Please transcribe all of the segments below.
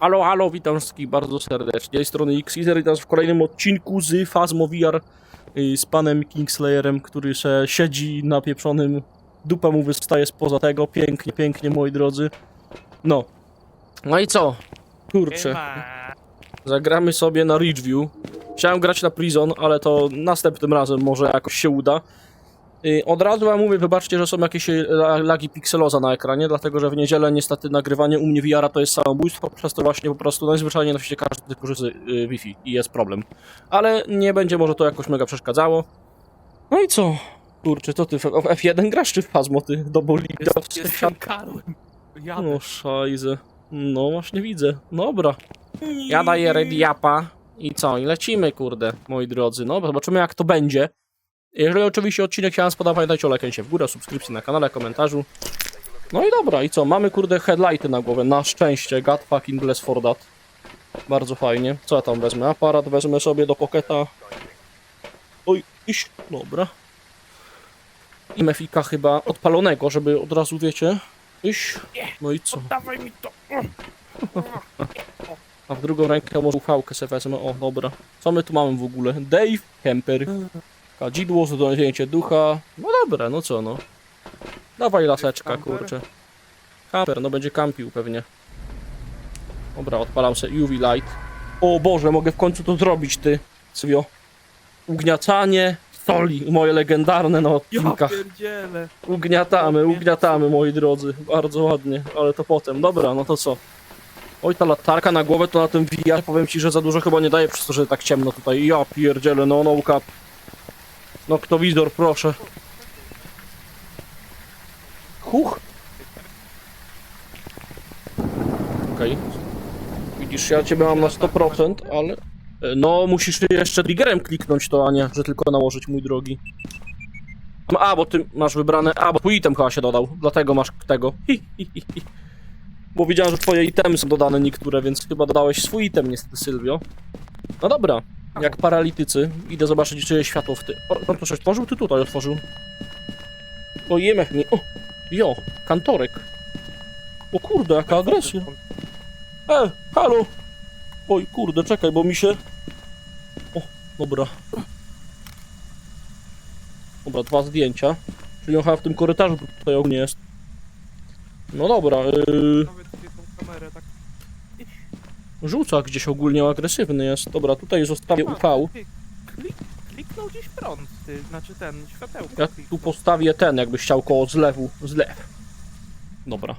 Halo, halo, witam wszystkich bardzo serdecznie. Z tej strony Xezer i teraz w kolejnym odcinku z Phasmo VR y, z panem Kingslayerem, który se siedzi na pieprzonym, dupa mu wystaje spoza tego. Pięknie, pięknie, moi drodzy. No. No i co? Kurczę. Zagramy sobie na Ridgeview. Chciałem grać na Prison, ale to następnym razem może jakoś się uda. Yy, Od razu wam mówię, wybaczcie, że są jakieś la- lagi pikseloza na ekranie, dlatego że w niedzielę niestety nagrywanie u mnie VR to jest samobójstwo, przez to właśnie po prostu najzwyczajniej na świecie każdy korzysta z yy, Wi-Fi i jest problem. Ale nie będzie może to jakoś mega przeszkadzało. No i co? Kurczę, to ty w w F1 grasz czy w Phasmo, ty do? Jest, jestem Karłem. Jadę. No szajze. No właśnie widzę. Dobra. Ja daję rediapa i co? I lecimy, kurde, moi drodzy. No, zobaczymy jak to będzie. Jeżeli oczywiście odcinek się wam spodoba, pamiętajcie o lajknięcie w górę, subskrypcji na kanale, komentarzu. No i dobra, i co? Mamy, kurde, headlighty na głowę. Na szczęście, god fucking bless for that. Bardzo fajnie. Co ja tam wezmę? Aparat wezmę sobie do poketa. Oj, iść. Dobra. I mefika chyba odpalonego, żeby od razu, wiecie... Iść. No i co? Dawaj mi to. A w drugą rękę może uchałkę sobie wezmę. O, dobra. Co my tu mamy w ogóle? Dave Kemper. Kadzidło, zdjęcie ducha. No dobra, no co no. Dawaj laseczka, kurczę. Kamper, no będzie kampił pewnie. Dobra, odpalam sobie UV light. O Boże, mogę w końcu to zrobić, ty. Cwio. Ugniacanie soli, moje legendarne na odcinkach. Ugniatamy, ugniatamy, moi drodzy. Bardzo ładnie, ale to potem. Dobra, no to co? Oj, ta latarka na głowę to na tym VR powiem ci, że za dużo chyba nie daje przez to, że tak ciemno tutaj. Ja pierdzielę, no no cap. No kto wizor, proszę. Huch. Okej. Widzisz, ja ciebie mam na 100%, ale... E, No, musisz jeszcze triggerem kliknąć to, a nie, że tylko nałożyć, mój drogi. A, bo ty masz wybrane. A, bo twój item chyba się dodał, dlatego masz tego. Hi, hi, hi, hi. Bo widziałem, że twoje itemy są dodane niektóre, więc chyba dodałeś swój item, niestety, Sylwio. No dobra, jak paralitycy. Idę zobaczyć, czy jest światło w ty. O, on coś otworzył? Ty tutaj otworzył. O, jemech mi. O, jo, kantorek. O kurde, jaka agresja. E, halo! Oj, kurde, czekaj, bo mi się... O, dobra. Dobra, dwa zdjęcia. Czyli on chyba w tym korytarzu tutaj ogólnie jest. No dobra, yy, Nawet tą kamerę tak. Rzuca gdzieś ogólnie agresywny jest. Dobra, tutaj zostawię UV. Ty, Klik, kliknął gdzieś prąd, ty, znaczy ten, światełko. Ja tu kliknął. postawię ten, jakbyś chciał koło zlewu. Zlew. Dobra.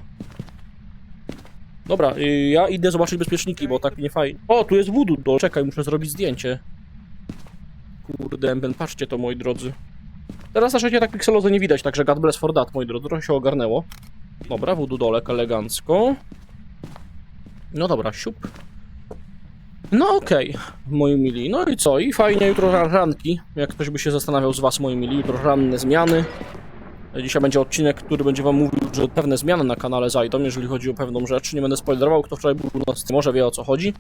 Dobra, yy, ja idę zobaczyć bezpieczniki, bo tak nie fajnie. O, tu jest voodoo, to czekaj, muszę zrobić zdjęcie. Kurde, ben, patrzcie to, moi drodzy. Teraz na szczęście tak pikselozo nie widać, także God bless for that, moi drodzy, trochę się ogarnęło. Dobra, voodoo dolek elegancko. No dobra, siup. No okej, moi mili. No i co? I fajnie jutro ran- ranki. Jak ktoś by się zastanawiał z was, moi mili, jutro ranne zmiany. Dzisiaj będzie odcinek, który będzie wam mówił, że pewne zmiany na kanale zajdą, jeżeli chodzi o pewną rzecz. Nie będę spoilerował, kto wczoraj był na streamie, może wie o co chodzi.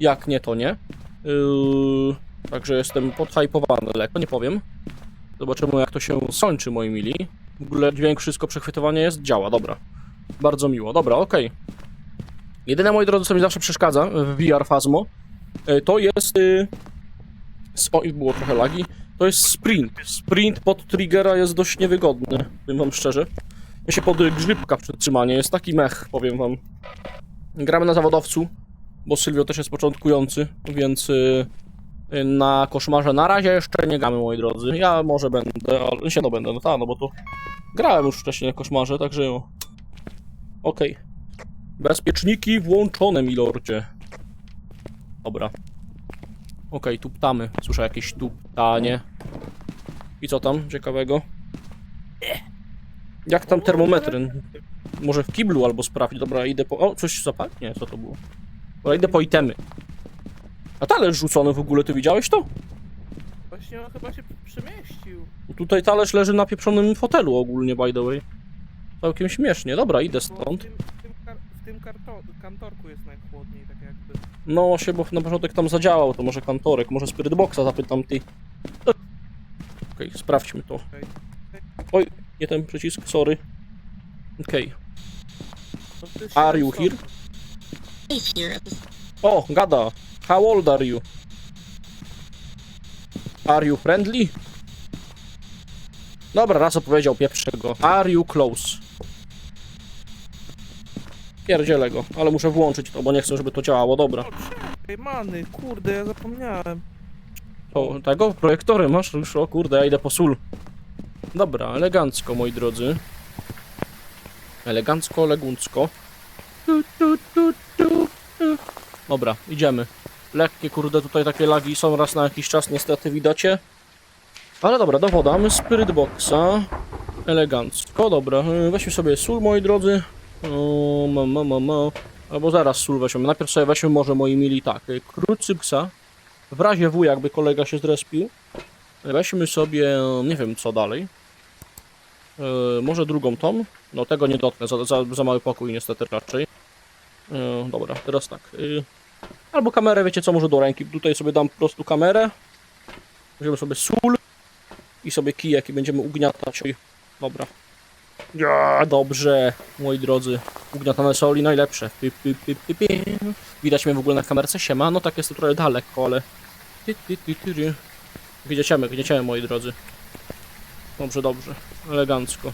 Jak nie, to nie. Yy, także jestem podhypowany lekko, nie powiem. Zobaczymy jak to się skończy, moi mili. W ogóle dźwięk, wszystko, przechwytywanie jest, działa, dobra. Bardzo miło, dobra, okej. Jedyne, moi drodzy, co mi zawsze przeszkadza w VR Phasmo, to jest... y, O, było trochę lagi. To jest sprint. Sprint pod triggera jest dość niewygodny, powiem wam szczerze. Ja się pod grzybka przytrzymanie, jest taki mech, powiem wam. Gramy na zawodowcu, bo Sylwio też jest początkujący, więc y, y, na koszmarze na razie jeszcze nie gramy, moi drodzy. Ja może będę, ale się no będę, no ta, no bo to grałem już wcześniej na koszmarze, także jo. Okej. Bezpieczniki włączone, milordzie. Dobra. Okej, tuptamy. Słyszę jakieś tuptanie. I co tam ciekawego? Jak tam termometry? Może w kiblu albo sprawdź. Dobra, idę po... O, coś zapal? Nie, co to było? Dobra, idę po itemy. A talerz rzucony w ogóle, ty widziałeś to? Właśnie on chyba się przemieścił. Tutaj talerz leży na pieprzonym fotelu ogólnie, by the way. Całkiem śmiesznie. Dobra, idę stąd. W tym, w tym, kar, w tym kantorku jest najchłodniej, tak jakby. No się, bo na początek tam zadziałał, to może kantorek, może Spirit Boxa zapytam ty. Okej, sprawdźmy to. Oj, nie ten przycisk, sorry. Okej, No ty are you here? O, gada. How old are you? Are you friendly? Dobra, raz opowiedział pierwszego. Are you close? Pierdzielę go, ale muszę włączyć to, bo nie chcę, żeby to działało. Dobra. Czekaj, many, kurde, ja zapomniałem. O, tego? Projektory masz już? O kurde, ja idę po sól. Dobra, elegancko, moi drodzy. Elegancko, leguncko. Tu, tu, tu, tu, tu. Dobra, idziemy. Lekkie, kurde, tutaj takie lagi są raz na jakiś czas, niestety widacie. Ale dobra, dowodamy Spirit Boxa. Elegancko, dobra. Weźmy sobie sól, moi drodzy. O, ma, ma, ma, ma. Albo zaraz sól weźmiemy. Najpierw sobie weźmy może, moi mili, tak. y, Krucypsa. W razie W, jakby kolega się zrespił. Weźmy sobie, nie wiem co dalej. E, może drugą tą? No tego nie dotknę, za, za, za mały pokój niestety raczej. E, dobra, teraz tak. E, albo kamerę, wiecie co, może do ręki. Tutaj sobie dam po prostu kamerę. Weźmiemy sobie sól. I sobie kijek i będziemy ugniatać. Dobra. Ja, dobrze, moi drodzy. Ugniatane soli najlepsze. Py, py, py, py, py. Widać mnie w ogóle na kamerce? Siema, no tak jest to trochę daleko, ale... Ty, ty, ty, ty, ty. Gnieciemy, gnieciemy, moi drodzy. Dobrze, dobrze. Elegancko.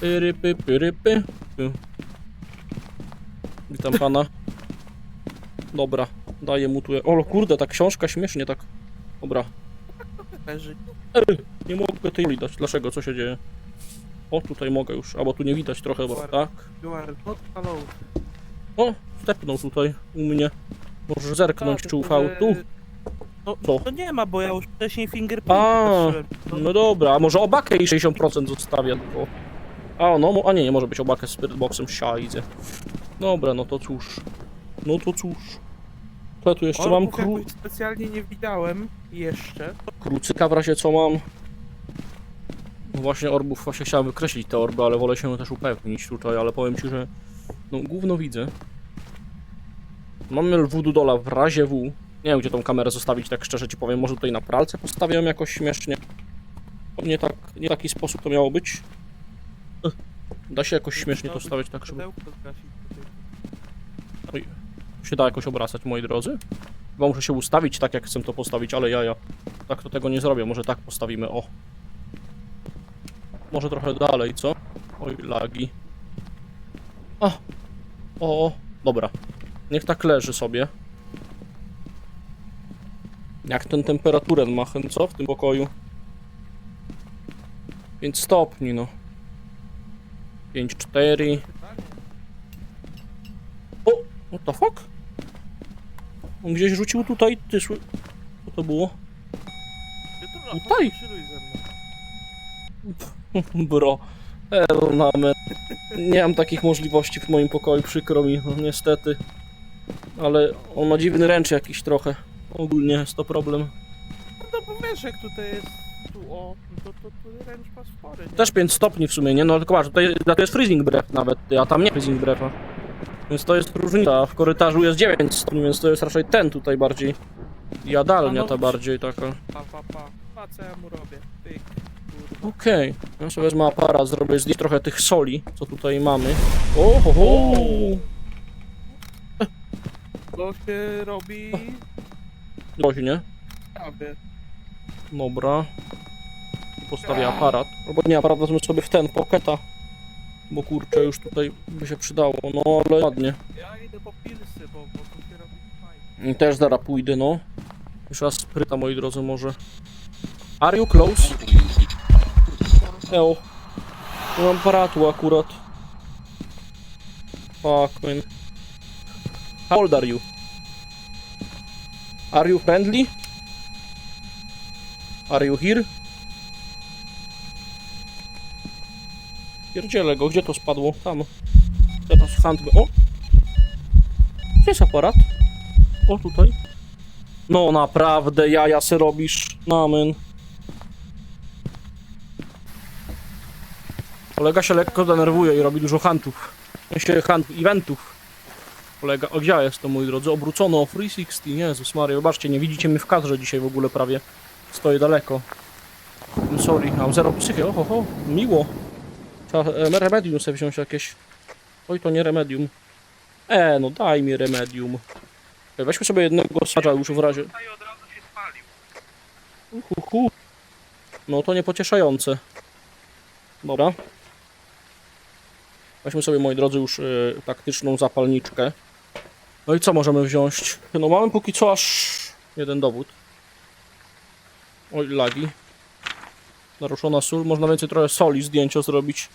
Pyrypy, pyrypy. Py. Witam pana. Dobra, daję mu tu... O kurde, ta książka śmiesznie tak... Dobra, Leży. nie mogę tej dać. Dlaczego? Co się dzieje? O, tutaj mogę już. Albo tu nie widać trochę, bo tak. You are not allowed. O, stepnął tutaj u mnie. Możesz zerknąć, A, czy ufał tu. No, Co? to nie ma, bo ja już wcześniej fingerprint A, patrzyłem. No, No dobra, a może obakę i 60% zostawię tylko. A, no, mo- a nie, nie może być obakę z Spiritboxem, siajdzie. Dobra, no to cóż. No to cóż. To ja tu jeszcze mam kru jakoś specjalnie nie widziałem jeszcze. krucyka w razie co mam. Właśnie orbów, właśnie chciałem wykreślić te orby, ale wolę się też upewnić tutaj, ale powiem ci, że no gówno widzę. Mamy lwu dola w razie W. Nie wiem gdzie tą kamerę zostawić, tak szczerze ci powiem. Może tutaj na pralce postawię jakoś śmiesznie. Nie tak, nie taki sposób to miało być. Da się jakoś śmiesznie to stawiać tak, żeby tutaj. się da jakoś obracać, moi drodzy. Chyba muszę się ustawić tak, jak chcę to postawić, ale ja, ja tak to tego nie zrobię. Może tak postawimy, o. Może trochę dalej, co? Oj, lagi. A! O, dobra. Niech tak leży sobie. Jak ten temperaturę ma, co? W tym pokoju. 5 stopni, no. 5, 4. O! What the fuck? On gdzieś rzucił tutaj, ty sły... Co to było? Tutaj. Bro. Elnamen. Nie mam takich możliwości w moim pokoju, przykro mi, no niestety. Ale on ma dziwny ręcz jakiś trochę. Ogólnie jest to problem. No to jak tutaj jest tu o, to, to, to ręcz ma spory, nie? Też 5 stopni w sumie, nie? No tylko patrz, tutaj to jest freezing breath nawet, a tam nie freezing breatha. Więc to jest różnica. W korytarzu jest 9 stopni, więc to jest raczej ten tutaj bardziej. Jadalnia ta bardziej taka. Pa, pa, pa. Pa, co ja mu robię? Pyk. Okej, ja sobie wezmę aparat, zrobię zdjęć trochę tych soli, co tutaj mamy. O, ho, ho. To się robi... Dość, nie? prawie. Dobra. Postawię aparat. Albo nie, aparat wezmę sobie w ten, pocketa. Bo kurczę, już tutaj by się przydało. No, ale ładnie. Ja idę po pilsy, bo, bo tu się robi fajnie. I Też zaraz pójdę, no. Jeszcze raz spryta, moi drodzy, może. Are you close? Eo. Nie mam aparatu akurat. Fuck, man. How old are you? Are you friendly? Are you here? Pierdzielę go, gdzie to spadło? Tam. Teraz hand... O! Gdzie jest aparat? O, tutaj. No naprawdę, jaja se robisz. Namen. Kolega się lekko denerwuje i robi dużo huntów. W sensie hunt, eventów. Kolega, o gdzie ja jestem, moi drodzy? Obrócono o 360, Jezus Maria, zobaczcie, nie widzicie mnie w kadrze dzisiaj w ogóle prawie. Stoję daleko. I'm sorry, mam zero psychy, oho, ho, miło. Trzeba e, remedium sobie wziąć jakieś. Oj, to nie remedium. E, no daj mi remedium. Ej, Weźmy sobie jednego sadza już w razie. Tutaj od razu się spalił. Hu, hu. No to niepocieszające. Dobra. Weźmy sobie, moi drodzy, już y, taktyczną zapalniczkę. No i co możemy wziąć? No mamy póki co aż jeden dowód. Oj, lagi. Naruszona sól. Można więcej trochę soli zdjęcia zrobić.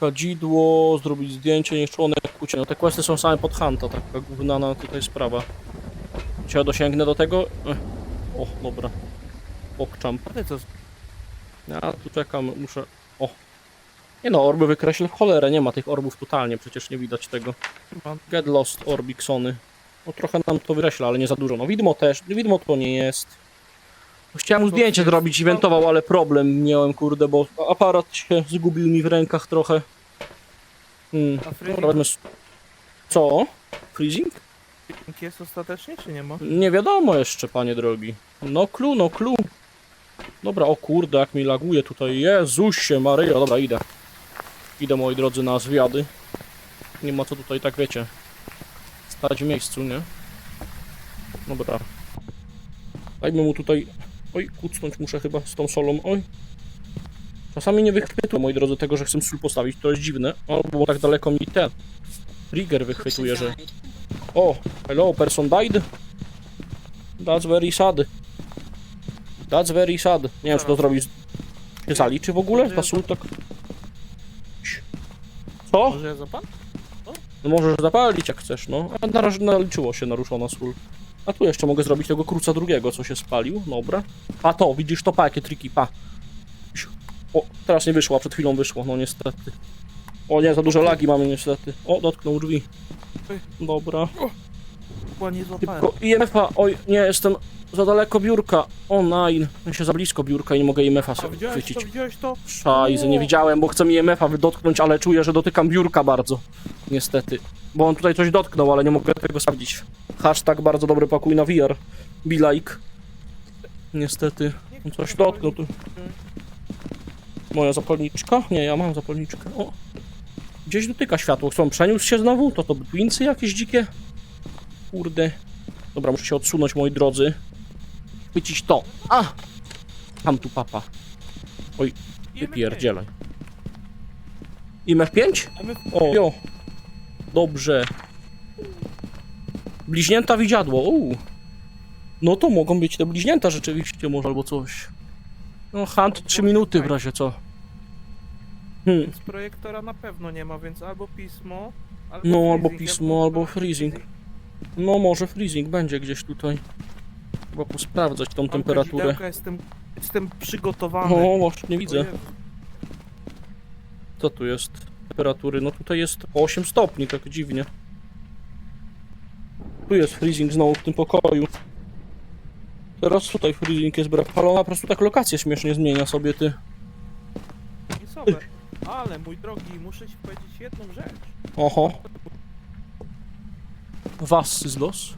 Kadzidło, zrobić zdjęcie, niech członek kucie. No te questy są same pod Hanta, taka gównana tutaj sprawa. Czy ja dosięgnę do tego? Ech. O, dobra. Pokczam. Ja tu czekam, muszę... Nie no, orby wykreślę w cholerę, nie ma tych orbów totalnie, przecież nie widać tego. Get lost orbiksony. No trochę nam to wykreśla, ale nie za dużo. No widmo też, widmo to nie jest. Chciałem mu To zdjęcie zrobić, eventował, ale problem miałem, kurde, bo aparat się zgubił mi w rękach trochę. Hmm. Co? Freezing? jest ostatecznie, czy nie ma? Nie wiadomo jeszcze, panie drogi. No clue, no clue. Dobra, o kurde, jak mi laguje tutaj. Jezusie Maryjo, dobra, idę. Idę, moi drodzy, na zwiady. Nie ma co tutaj, tak wiecie, stać w miejscu, nie? Dobra. Dajmy mu tutaj... Oj, kucnąć muszę chyba z tą solą, oj. Czasami nie wychwytuję, moi drodzy, tego, że chcę sól postawić, to jest dziwne. O, bo tak daleko mi ten trigger wychwytuje, że... O, hello, person died? That's very sad. That's very sad. Nie wiem, czy to zrobić. Się zaliczy w ogóle? Ta sól tak... Co? Może ja zapal? No możesz zapalić jak chcesz, no. A na razie naliczyło się naruszona sól. A tu jeszcze mogę zrobić tego kruca drugiego, co się spalił. Dobra. A to, widzisz to, pa, jakie triki, pa. O, teraz nie wyszło, a przed chwilą wyszło, no niestety. O nie, za duże lagi mamy niestety. O, dotknął drzwi. Dobra. Chyba nie złapałem. Tylko IMF-a, oj, nie, jestem za daleko biurka. O, nine. Się za blisko biurka i nie mogę IMF-a A sobie widziałeś chwycić. to, widziałeś to? Szajzy, nie widziałem, bo chcę mi IMF-a dotknąć, ale czuję, że dotykam biurka bardzo. Niestety. Bo on tutaj coś dotknął, ale nie mogę tego sprawdzić. Hashtag bardzo dobry pokój na VR. Be like. Niestety. Nie On coś dotknął tu. Moja zapalniczka? Nie, ja mam zapalniczkę. O. Gdzieś dotyka światło. On przeniósł się znowu? To to twinsy jakieś dzikie? Kurde. Dobra, muszę się odsunąć, moi drodzy. Chwycić to. A! Tam tu papa. Wypierdzielaj. IMF5? A my O, jo. Dobrze. Bliźnięta widziadło. Uuu. No to mogą być te bliźnięta rzeczywiście może albo coś. No hunt 3 minuty w razie co. Hmm. z projektora na pewno nie ma, więc albo pismo, albo No, albo freezing. pismo, albo freezing. No może freezing będzie gdzieś tutaj. Trzeba posprawdzać tą Mam temperaturę. Jestem, jestem przygotowany. O, właśnie widzę. Co tu jest? Temperatury, no tutaj jest po 8 stopni, tak dziwnie. Tu jest freezing znowu w tym pokoju. Teraz tutaj freezing jest brak. Ale ona po prostu tak lokację śmiesznie zmienia sobie, ty. I sobie. Ale mój drogi, muszę ci powiedzieć jedną rzecz. Oho. Was z los?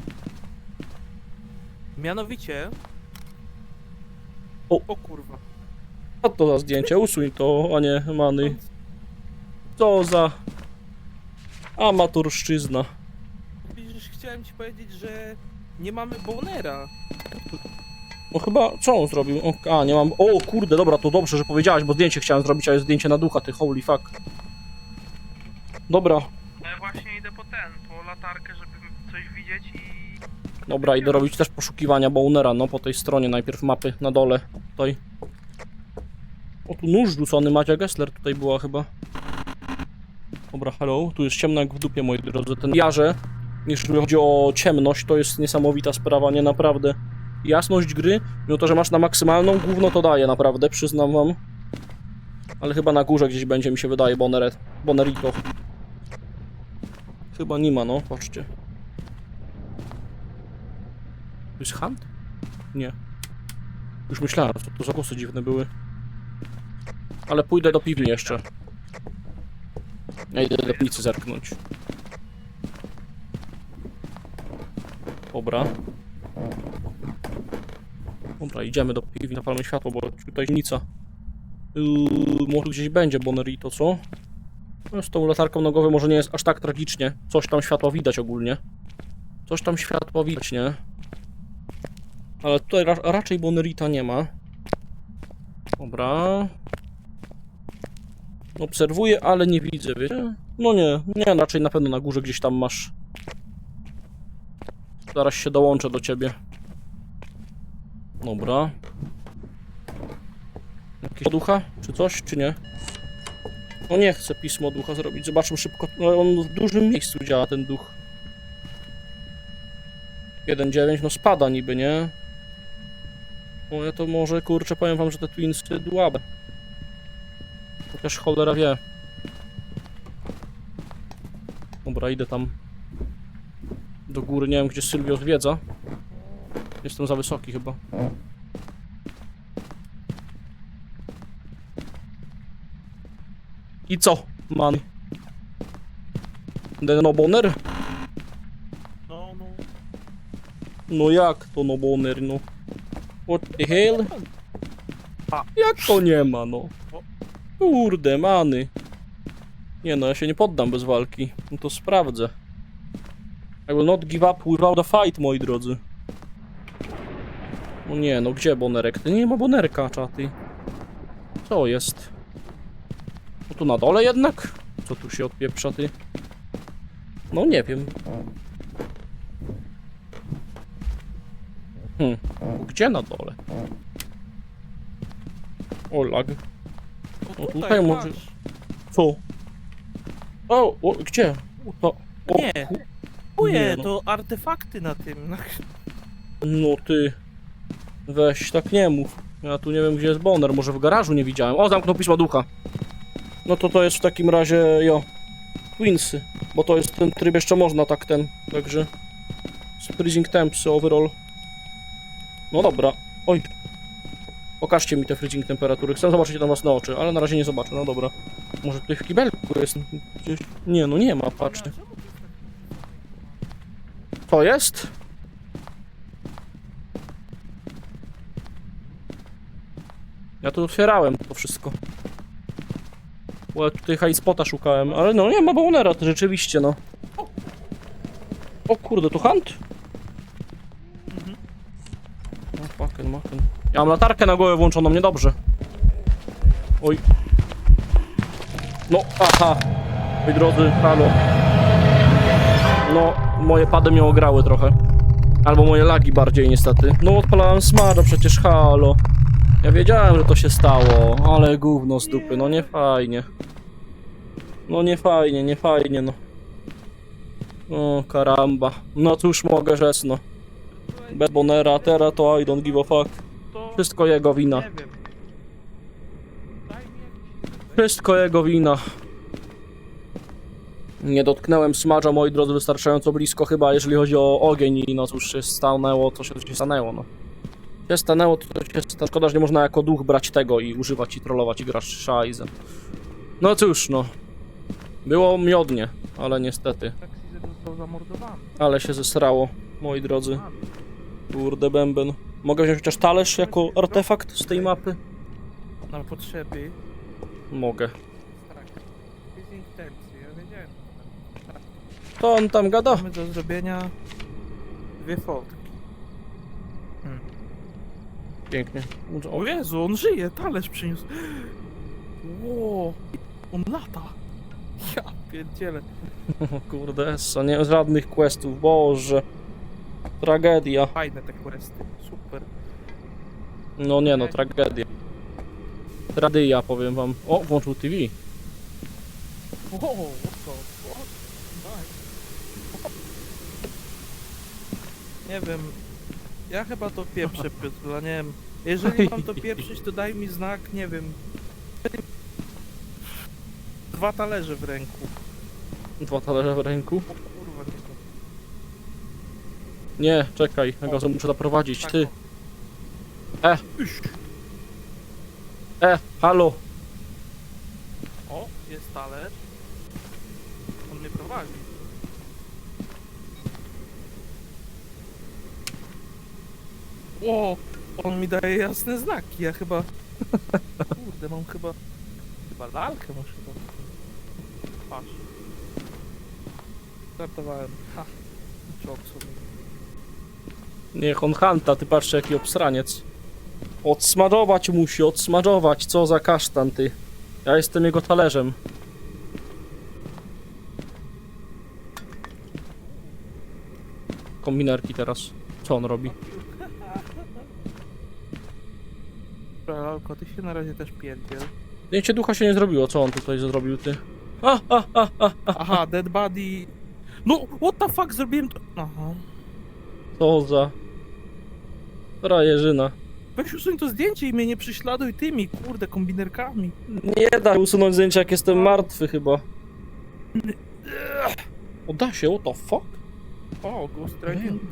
Mianowicie... O. o kurwa. A to za zdjęcie, usuń to, a nie many. Co za... Amatorszczyzna. Widzisz, chciałem ci powiedzieć, że nie mamy bonera. No chyba, co on zrobił? O, a, nie mam... O, kurde, dobra, to dobrze, że powiedziałeś, bo zdjęcie chciałem zrobić, a jest zdjęcie na ducha, ty holy fuck. Dobra, Ja właśnie idę po ten, po latarkę, żeby widzieć i... Dobra, idę robić też poszukiwania Bonera, no po tej stronie najpierw mapy na dole, tutaj. O, tu nóż rzucony, Macia Gessler tutaj była chyba. Dobra, hello, tu jest ciemno jak w dupie, moi drodzy. Ten jarze, jeśli chodzi o ciemność, to jest niesamowita sprawa, nie naprawdę. Jasność gry, mimo to, że masz na maksymalną, gówno to daje, naprawdę, przyznam wam. Ale chyba na górze gdzieś będzie, mi się wydaje, Boneret, Bonerito. Chyba nie ma, no, patrzcie. To jest Hunt? Nie. Już myślałem, to za głosy dziwne były. Ale pójdę do piwni jeszcze. Ja idę do piwnicy zerknąć. Dobra. Dobra, idziemy do piwni, zapalmy światło, bo tutaj nica. Yy, może gdzieś będzie Bonerito, co? No, z tą latarką nogową może nie jest aż tak tragicznie. Coś tam światła widać ogólnie. Coś tam światło widać, nie? Ale tutaj ra raczej Bonerita nie ma. Dobra. Obserwuję, ale nie widzę, wiecie? No nie, nie, raczej na pewno na górze gdzieś tam masz. Zaraz się dołączę do ciebie. Dobra. Jakieś ducha? Czy coś, czy nie? No nie chcę pismo ducha zrobić. Zobaczmy szybko. No on w dużym miejscu działa ten duch. 1.9, no spada niby, nie? No ja to może, kurczę, powiem wam, że te twinsy dłabe. Chociaż cholera wie. Dobra, idę tam do góry. Nie wiem, gdzie Sylwio zwiedza. Jestem za wysoki chyba. I co, man? Den no boner? No, no. No jak to no boner, no? What the hell? Jak to nie ma, no? Kurde, many. Nie no, ja się nie poddam bez walki. No to sprawdzę. I will not give up without a fight, moi drodzy. No nie, no gdzie bonerek? Ty nie ma bonerka, czaty. Co jest? No tu na dole jednak? Co tu się odpieprza, ty? No nie wiem. Hmm, gdzie na dole? O, lag. O, tutaj tutaj może- masz. Co? O, o gdzie? O, to, o, Nie. ku- no. to artefakty na tym. Na... No ty. Weź, tak nie mów. Ja tu nie wiem, gdzie jest Bonner. Może w garażu nie widziałem. O, zamknął pismo ducha. No to to jest w takim razie, jo. Twinsy. Bo to jest ten tryb jeszcze można tak ten. Także. Freezing temps overall. No dobra. Oj. Pokażcie mi te freezing temperatury. Chcę zobaczyć na własne oczy, ale na razie nie zobaczę. No dobra. Może tutaj w kibelku jest gdzieś. Nie, no nie ma, patrzcie. To jest? Ja tu otwierałem to wszystko. Bo ja tutaj high spota szukałem, ale no nie ma bonera, to rzeczywiście no. O kurde, to hunt? Fucking maken. Ja mam latarkę na głowę włączoną, niedobrze. Oj. No, aha. Moi drodzy, halo. No, moje pady mnie ograły trochę. Albo moje lagi bardziej niestety. No odpalałem smarza przecież, halo. Ja wiedziałem, że to się stało, ale gówno z dupy, no nie fajnie. No nie fajnie, nie fajnie, no. O, karamba. No cóż mogę rzec, no. Bez Bonera, teraz to I don't give a fuck. Wszystko jego wina. Nie wiem. Daj mi jakiś... Wszystko jego wina. Nie dotknąłem smadża, moi drodzy, wystarczająco blisko chyba, jeżeli chodzi o ogień i no cóż się stanęło, to się, się stanęło, no. Się stanęło, to się stanęło. Szkoda, że nie można jako duch brać tego i używać i trollować i grać szajzem. No cóż, no. Było miodnie, ale niestety. Się został zamordowany. Ale się zesrało, moi drodzy. Kurde bęben. Mogę wziąć chociaż talerz jako artefakt z tej mapy? Na potrzeby. Mogę. Tak. Jest intencji, ja wiedziałem. To on tam gada? Mamy do zrobienia dwie fotki. Pięknie. O Jezu, on żyje, talerz przyniósł. Ło, on lata. Ja pierdzielę. O kurde, Essa, nie żadnych questów, boże. Tragedia. Fajne te questy, super. No nie no, tragedia. Tradyja, powiem wam. O, włączył TV. Wow, what the fuck? Nice. Nie wiem, ja chyba to pieprzę, Piotrla, nie wiem. Jeżeli mam to pieprzyć, to daj mi znak, nie wiem. Dwa talerze w ręku. Dwa talerze w ręku. O kurwa, nie to. Nie, czekaj, ja go muszę zaprowadzić, ty. E. E, halo. O, jest talerz. On mnie prowadzi. O, on mi daje jasne znaki. Ja chyba. Kurde, mam chyba. Chyba lalkę muszę to. Patrz. Startowałem. Ha. Czok sobie. Niech on hanta, ty patrz jaki obsraniec. Odsmażować musi, odsmażować, co za kasztan ty. Ja jestem jego talerzem. Kombinerki teraz. Co on robi? Dobra, Lalko, ty się na razie też pierdziel. Zdjęcie ducha się nie zrobiło, co on tutaj zrobił ty? A, a, a, a, Aha, dead body... No, what the fuck, zrobiłem to... Aha. co za... Frajerzyna. Weź usuń to zdjęcie i mnie nie prześladuj tymi, kurde, kombinerkami. Nie da usunąć zdjęcia jak jestem martwy chyba. O da się, what the fuck? O, Ghost Riding.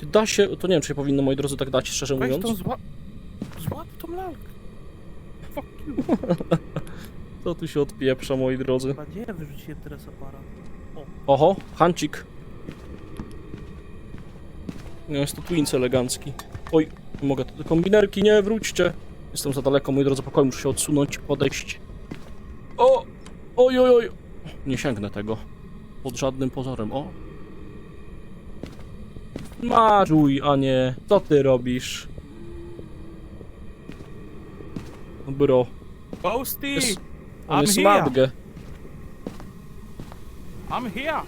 Czy Da się, to nie wiem czy się powinno moi drodzy tak dać, szczerze Weź mówiąc. tą zła... Złap tą lalkę. Fuck you. Co tu się odpieprza moi drodzy? Chyba gdzie ja wyrzuciłem teraz aparat? Oho, hancik. No jest to Twins elegancki. Oj, mogę, te kombinerki, nie, wróćcie. Jestem za daleko, moi drodzy, pokoju, muszę się odsunąć, podejść. O! Oj, oj, oj! Nie sięgnę tego. Pod żadnym pozorem, o. Marzuj, a nie. Co ty robisz? Bro, Ghosty! jest, on I'm jest here. madge. I'm here!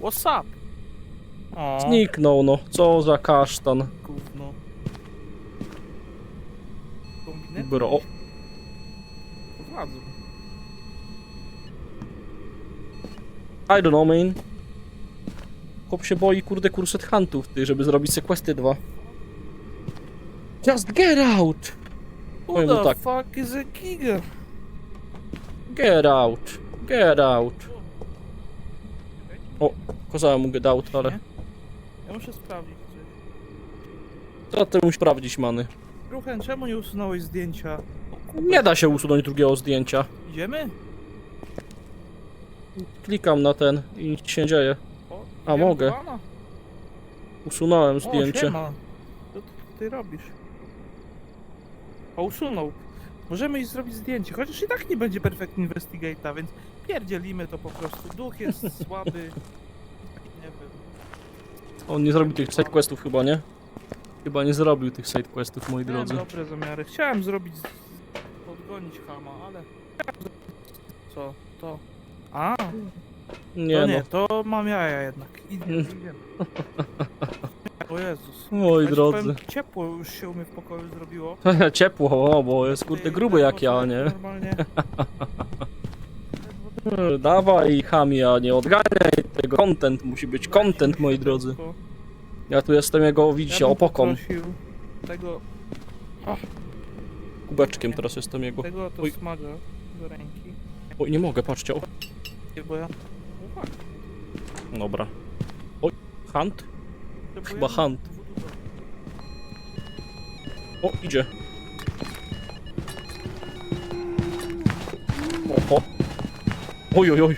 What's up? O, Zniknął, no. Co za kasztan. gówno. Kombinerki Bro. Władzą. I don't know, man. Chłop się boi, kurde, kurset huntów, ty, żeby zrobić sequesty 2. Just get out! Who Powiem mu the tak. fuck is a giga? Get out! Get out! O, kozałem mu get out, ale... Nie? Ja muszę sprawdzić coś. Co ty musisz sprawdzić, many? Ruchen, czemu nie usunąłeś zdjęcia? Nie da się usunąć drugiego zdjęcia. Idziemy? Klikam na ten i nic się nie dzieje. O, A, idziemy mogę. do pana? Usunąłem O, zdjęcie. siema. Co ty tutaj robisz? O, usunął. Możemy iść zrobić zdjęcie, chociaż i tak nie będzie Perfect Investigate'a, więc pierdzielimy to po prostu. Duch jest słaby. On nie zrobił tych sidequestów chyba, nie? Chyba nie zrobił tych sidequestów, moi Miałem drodzy. dobre zamiary. Chciałem zrobić... podgonić Hama, ale... Co? To... A, Nie to no. nie, to mam jaja jednak. Idę, Mm. idziemy. O Jezus. Moi Ja ci drodzy. powiem, Ciepło już się u mnie w pokoju zrobiło. Ciepło, o, bo jest kurde gruby jak ja, nie? Normalnie. Dawaj, chamia, nie odganiaj tego. Content musi być, content, moi drodzy. Ja tu jestem jego, widzicie, bym opoką. poprosił Tego, Kubeczkiem teraz jestem jego. tego to Oj. smaga do ręki. Oj, nie mogę, patrzcie. O, Nie, Bo ja... Uwaga, dobra. Oj, hunt? Chyba hunt. O, idzie. Oho. Oj, oj, oj.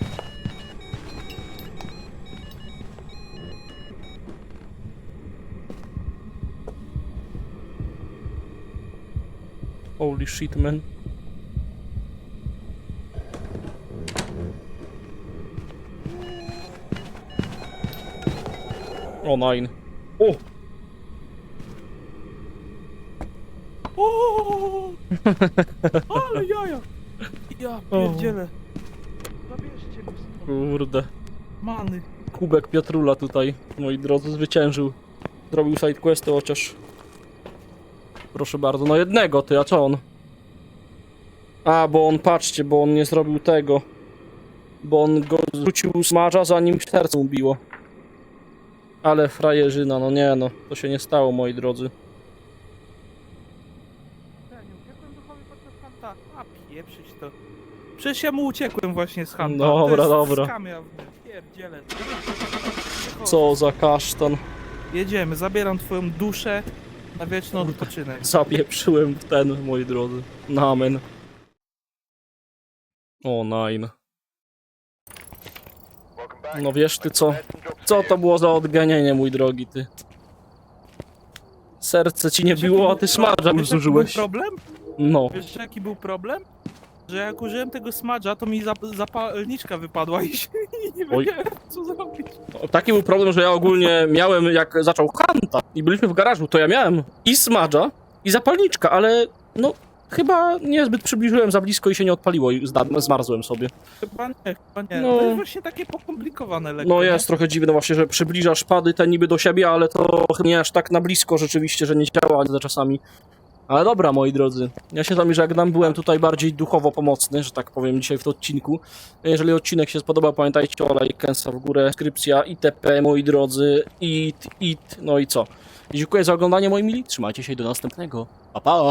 Holy shit, man. O, nine. O! O! Ale jaja! Ja pierdzielę. Kurde. Many. Kubek Piotrula tutaj, moi drodzy, zwyciężył. Zrobił sidequesty chociaż. Proszę bardzo, no jednego ty, a co on? A, bo on, patrzcie, bo on nie zrobił tego. Bo on go zrzucił smarza, zanim serce mu biło. Ale frajerzyna, no nie no, to się nie stało, moi drodzy. Ja nie uciekłem duchowi podczas Hanta. A pieprzyć to. Przecież ja mu uciekłem właśnie z Hanta. Dobra, to jest dobra. Skam jawny. Pierdzielę. Co za kasztan. Jedziemy, zabieram twoją duszę na wieczny odpoczynek. Zapieprzyłem w ten, moi drodzy. Na Amen. O, nine. No wiesz ty co? Co to było za odganienie, mój drogi ty? Serce ci nie biło, a ty smarza już Wiesz, jaki zużyłeś. był problem? No. Wiesz jaki był problem? Że jak użyłem tego smadża, to mi zap zapalniczka wypadła i, się, i nie Oj. wiedziałem co zrobić. No, Taki był problem, że ja ogólnie miałem, jak zaczął Hanta i byliśmy w garażu, to ja miałem i smadża, i zapalniczka, ale no chyba niezbyt przybliżyłem za blisko i się nie odpaliło i zda- zmarzłem sobie. Chyba nie, chyba nie. No. To jest właśnie takie pokomplikowane lekko. No nie? jest trochę dziwne właśnie, że przybliżasz pady te niby do siebie, ale to nie aż tak na blisko rzeczywiście, że nie działa za czasami. Ale dobra, moi drodzy. Ja się tam, że jak nam byłem tutaj bardziej duchowo pomocny, że tak powiem, dzisiaj w tym odcinku. Jeżeli odcinek się spodobał, pamiętajcie o lajkensa w górę, skrypcja itp, moi drodzy, it, it, no i co. Dziękuję za oglądanie, moi mili. Trzymajcie się i do następnego. Pa, pa!